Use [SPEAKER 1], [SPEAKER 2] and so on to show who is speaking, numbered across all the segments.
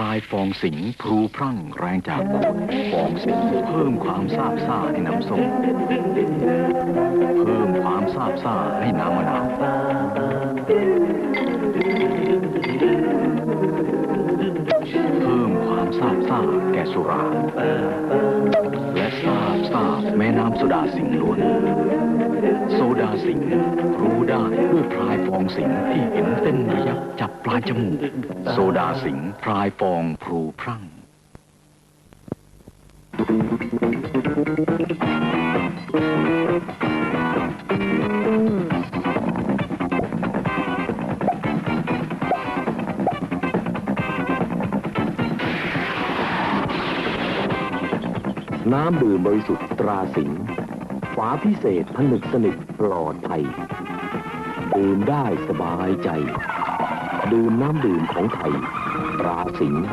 [SPEAKER 1] ลายฟองสิงพลูพรั่งแรงจากฟองสิงเพิ่มความซาบซ่าให้น้ำส้มเพิ่มความซาบซ่าให้น้ำมะนาวเพิ่มความซาบซ่าแก่สุราและซาบซ่าแม่น้ำโซดาสิงล้วน โซดาสิงรู้ได้ด้วยพลายฟองสิงที่เห็น ส้นระยับจับปลายจมูก โซดาสิงห์พลายฟองพลูพรั่ง
[SPEAKER 2] น้ำดื่มบริสุทธิ์ตราสิงห์ฝาพิเศษผนึกสนิทปลอดภัย ดื่มได้สบายใจ ดื่มน้ำดื่มของไทยตราสิงห์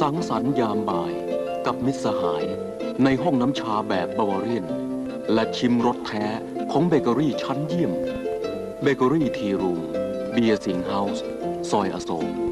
[SPEAKER 3] สังสรรค์ยามบ่ายกับมิตรสหาย ในห้องน้ำชาแบบบาวาเรียน และชิมรสแท้ของเบเกอรี่ชั้นเยี่ยม เบเกอรี่ทีรูมเบียร์สิงห์เฮาส์ ซอยอโศก